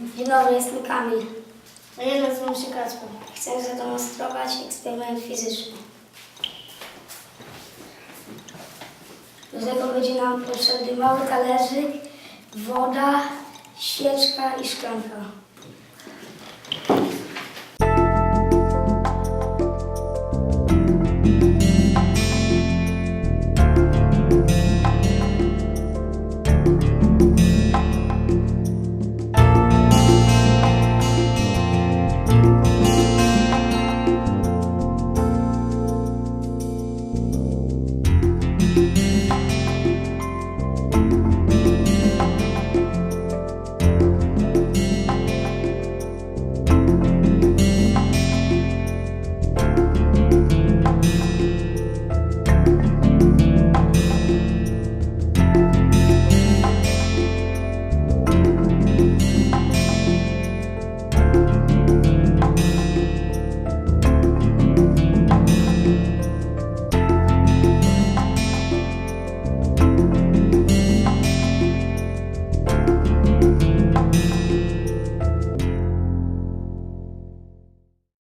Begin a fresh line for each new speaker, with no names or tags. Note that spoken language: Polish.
Dzień dobry, jestem Kamil.
A ja nazywam się Kacper.
Chcę zademonstrować eksperyment fizyczny. Do tego będzie nam potrzebny mały talerzyk, woda, świeczka i szklanka.